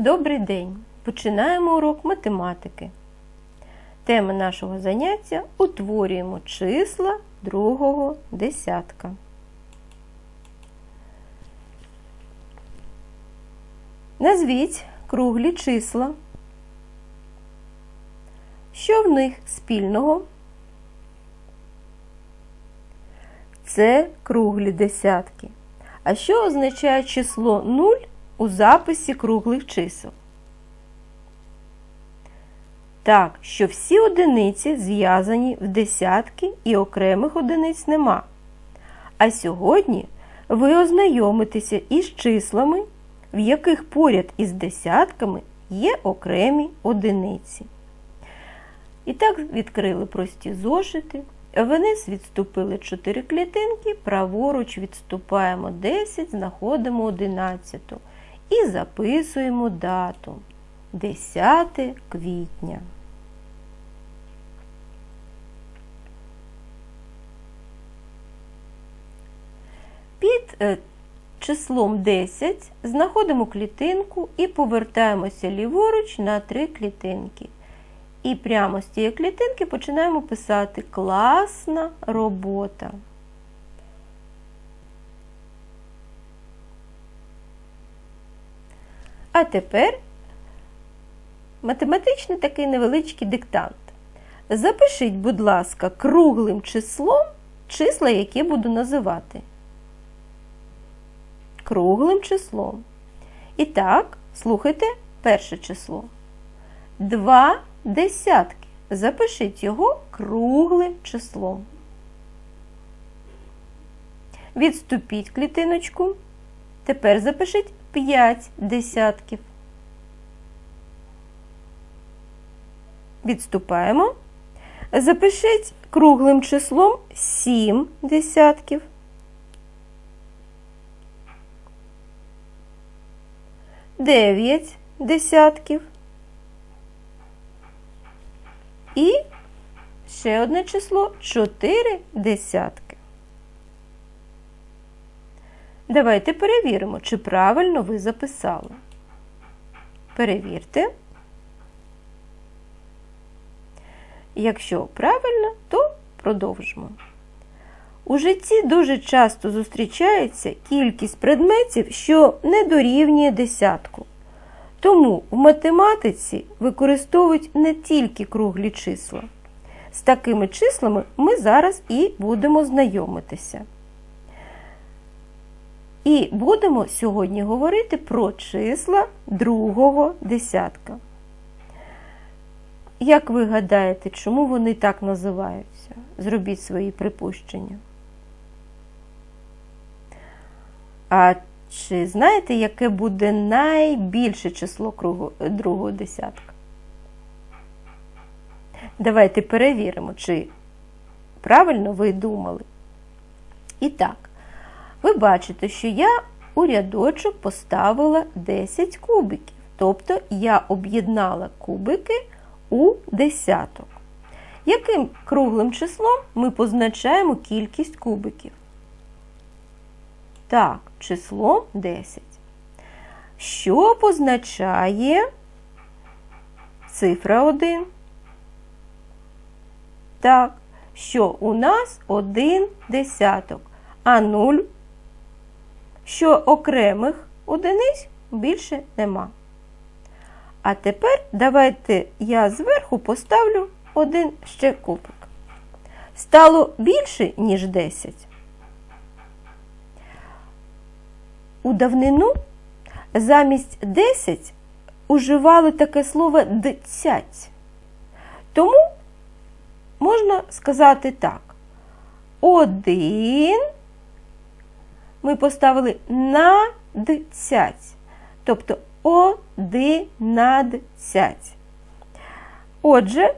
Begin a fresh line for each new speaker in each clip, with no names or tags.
Добрий день! Починаємо урок математики. Тема нашого заняття утворюємо числа другого десятка. Назвіть круглі числа. Що в них спільного? Це круглі десятки. А що означає число 0 у записі круглих чисел? Так, що всі одиниці зв'язані в десятки і окремих одиниць нема. А сьогодні ви ознайомитеся із числами, в яких поряд із десятками є окремі одиниці. І так відкрили прості зошити. Вниз відступили 4 клітинки, праворуч відступаємо 10, знаходимо 11 і записуємо дату 10 квітня. Під е, числом 10 знаходимо клітинку і повертаємося ліворуч на 3 клітинки. І прямо з цієї клітинки починаємо писати класна робота. А тепер математичний такий невеличкий диктант. Запишіть, будь ласка, круглим числом числа, які буду називати. Круглим числом. І так, слухайте перше число. Два десятки. Запишіть його круглим числом. Відступіть клітиночку. Тепер запишіть 5 десятків. Відступаємо. Запишіть круглим числом 7 десятків. Дев'ять десятків. І ще одне число 4 десятки. Давайте перевіримо, чи правильно ви записали. Перевірте. Якщо правильно, то продовжимо. У житті дуже часто зустрічається кількість предметів, що не дорівнює десятку. Тому в математиці використовують не тільки круглі числа. З такими числами ми зараз і будемо знайомитися. І будемо сьогодні говорити про числа другого десятка. Як ви гадаєте, чому вони так називаються? Зробіть свої припущення. А чи знаєте, яке буде найбільше число кругу, другого десятка? Давайте перевіримо, чи правильно ви думали. І так, ви бачите, що я у рядочок поставила 10 кубиків. Тобто я об'єднала кубики у десяток. Яким круглим числом ми позначаємо кількість кубиків? Так, число 10. Що позначає цифра 1? Так, що у нас один десяток, а 0, що окремих одиниць більше нема. А тепер давайте я зверху поставлю один ще кубик. Стало більше, ніж 10. У давнину замість 10 уживали таке слово дцять. Тому можна сказати так. Один ми поставили на дцять. Тобто одинадцять. Отже,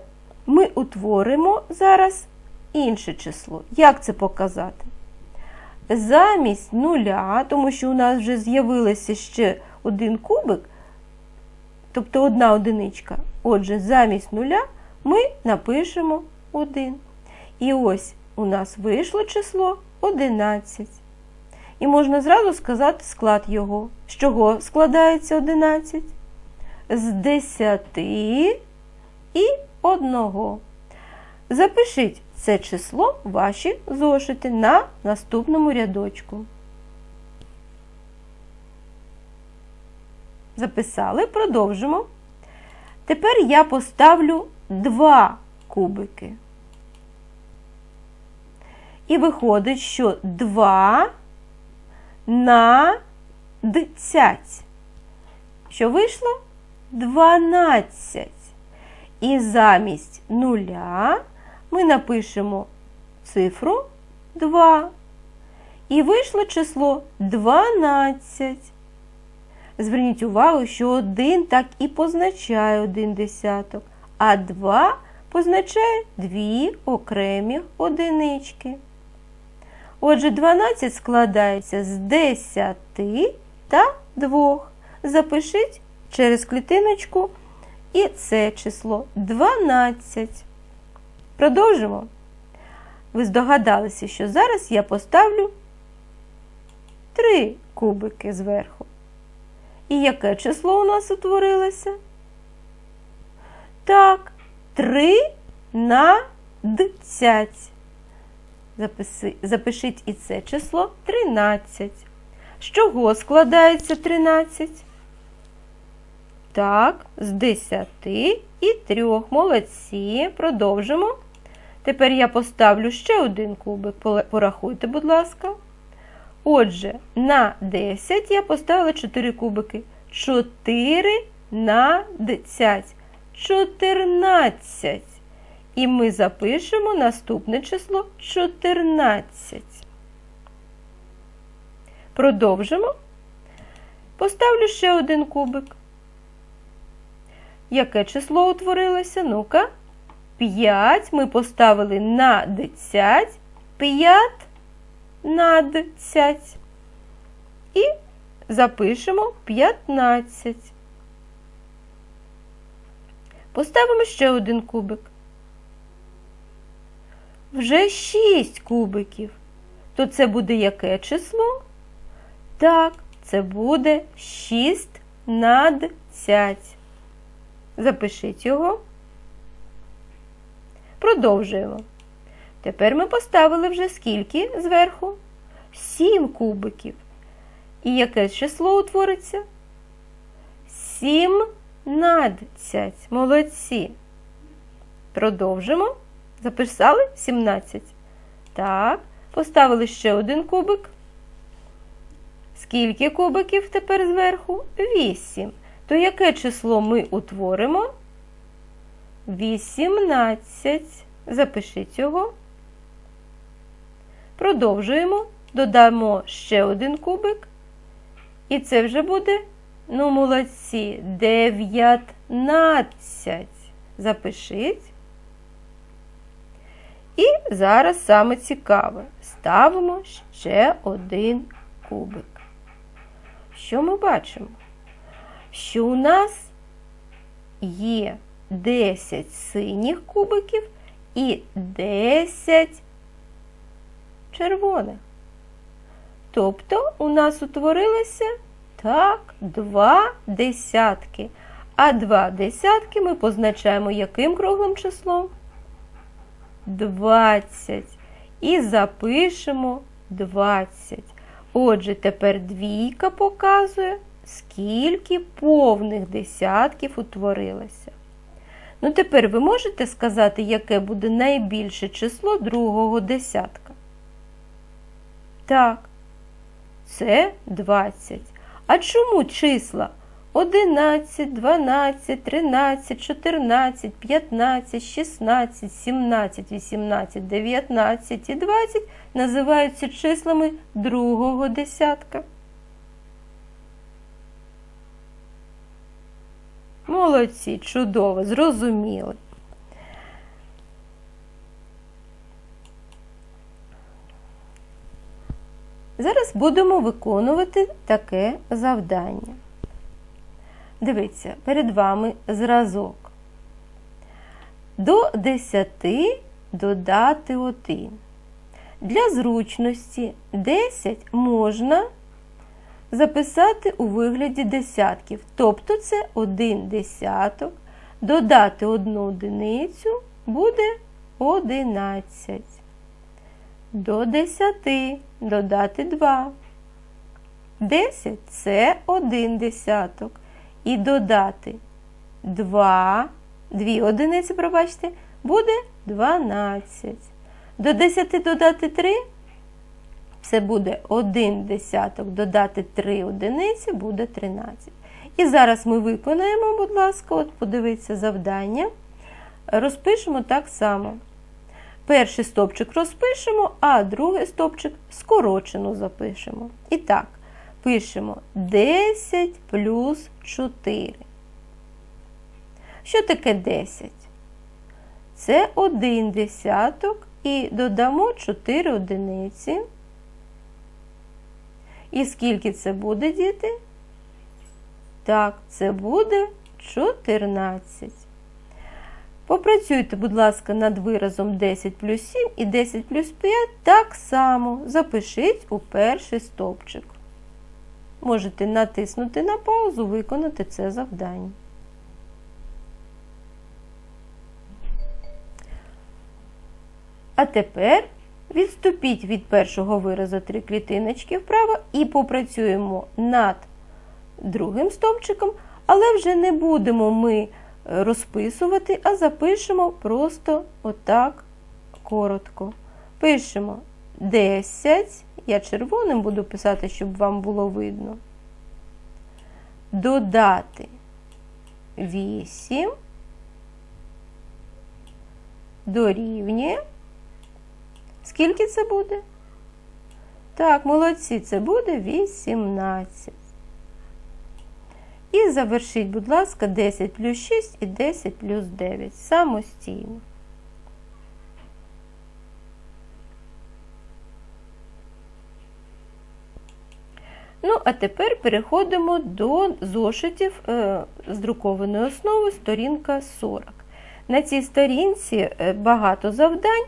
ми утворимо зараз інше число. Як це показати? Замість нуля, тому що у нас вже з'явилося ще один кубик, тобто одна одиничка. Отже, замість нуля ми напишемо 1. І ось у нас вийшло число 11. І можна зразу сказати склад його. З чого складається 11? з 10 і 1. Запишіть це число ваші зошити на наступному рядочку. Записали, продовжимо. Тепер я поставлю два кубики. І виходить, що 2 на дцять. Що вийшло? 12. І замість нуля ми напишемо цифру 2. І вийшло число 12. Зверніть увагу, що 1 так і позначає один десяток, а 2 позначає дві окремі одинички. Отже, 12 складається з 10 та 2. Запишіть через клітиночку і це число 12. Продовжимо. Ви здогадалися, що зараз я поставлю 3 кубики зверху. І яке число у нас утворилося? Так, 3 на 10. Записи, запишіть і це число 13. З чого складається 13? Так, з 10 і 3. Молодці. Продовжимо. Тепер я поставлю ще один кубик. Порахуйте, будь ласка. Отже, на 10 я поставила 4 кубики. 4 на 10. 14. І ми запишемо наступне число 14. Продовжимо. Поставлю ще один кубик. Яке число утворилося? Ну-ка. 5 ми поставили на 10, 5 на 10. І запишемо 15. Поставимо ще один кубик. Вже 6 кубиків. То це буде яке число? Так, це буде 6 на 10. Запишіть його. Продовжуємо. Тепер ми поставили вже скільки зверху? 7 кубиків. І яке число утвориться? 17. Молодці. Продовжимо. Записали 17. Так, поставили ще один кубик. Скільки кубиків тепер зверху? 8. То яке число ми утворимо? 18. Запишіть його. Продовжуємо. Додамо ще один кубик. І це вже буде, ну, молодці, 19. Запишіть. І зараз саме цікаве. Ставимо ще один кубик. Що ми бачимо? Що у нас є 10 синіх кубиків і 10 червоних. Тобто у нас утворилося так, два десятки. А два десятки ми позначаємо яким круглим числом? 20. І запишемо 20. Отже, тепер двійка показує, скільки повних десятків утворилося. Ну, тепер ви можете сказати, яке буде найбільше число другого десятка? Так, це 20. А чому числа 11, 12, 13, 14, 15, 16, 17, 18, 19 і 20 називаються числами другого десятка? Молодці, чудово, зрозуміли. Зараз будемо виконувати таке завдання. Дивіться, перед вами зразок. До 10 додати 1. Для зручності 10 можна записати у вигляді десятків. Тобто це 1 десяток. Додати одну одиницю буде 11. До 10 додати 2. 10 це 1 десяток. І додати 2, 2 одиниці, пробачте, буде 12. До 10 додати 3 це буде 1 десяток, додати 3 одиниці буде 13. І зараз ми виконаємо, будь ласка, от подивіться завдання. Розпишемо так само. Перший стопчик розпишемо, а другий стопчик скорочено запишемо. І так, пишемо 10 плюс 4. Що таке 10? Це 1 десяток і додамо 4 одиниці. І скільки це буде, діти? Так, це буде 14. Попрацюйте, будь ласка, над виразом 10 плюс 7 і 10 плюс 5 так само запишіть у перший стовпчик. Можете натиснути на паузу, виконати це завдання. А тепер відступіть від першого виразу три клітиночки вправо і попрацюємо над другим стовпчиком, але вже не будемо ми розписувати, а запишемо просто отак коротко. Пишемо 10, я червоним буду писати, щоб вам було видно. Додати 8 дорівнює. Скільки це буде? Так, молодці, це буде 18. І завершіть, будь ласка, 10 плюс 6 і 10 плюс 9 самостійно. Ну, а тепер переходимо до зошитів е, з друкованої основи сторінка 40. На цій сторінці е, багато завдань,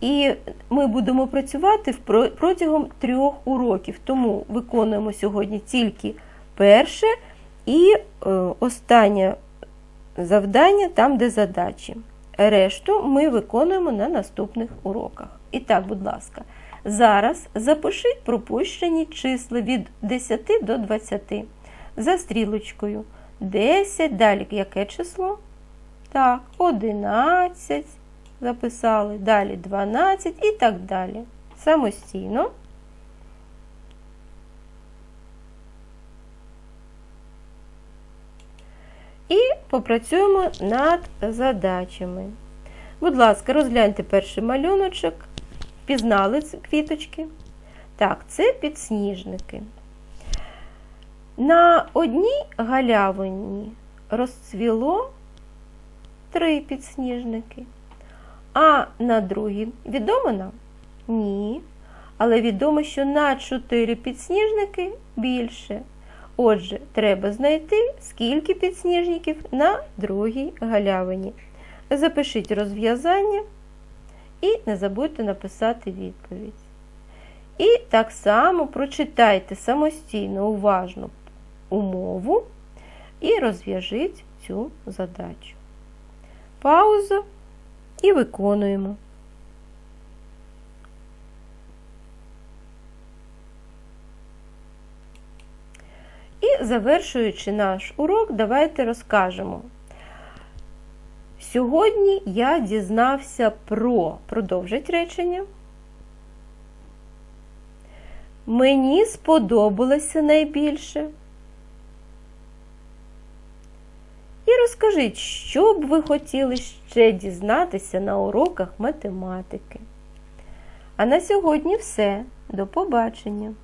і ми будемо працювати протягом трьох уроків. Тому виконуємо сьогодні тільки перше і е, останнє завдання там, де задачі. Решту ми виконуємо на наступних уроках. І так, будь ласка, зараз запишіть пропущені числа від 10 до 20 за стрілочкою. 10, далі яке число? Так, 11 записали, далі 12 і так далі. Самостійно. І попрацюємо над задачами. Будь ласка, розгляньте перший малюночок. Пізнали ці квіточки? Так, це підсніжники. На одній галявині розцвіло три підсніжники. А на другій відомо нам? Ні. Але відомо, що на чотири підсніжники більше. Отже, треба знайти, скільки підсніжників на другій галявині. Запишіть розв'язання і не забудьте написати відповідь. І так само прочитайте самостійно уважно умову і розв'яжіть цю задачу. Пауза і виконуємо. І завершуючи наш урок, давайте розкажемо. Сьогодні я дізнався про продовжить речення. Мені сподобалося найбільше. І розкажіть, що б ви хотіли ще дізнатися на уроках математики. А на сьогодні все. До побачення!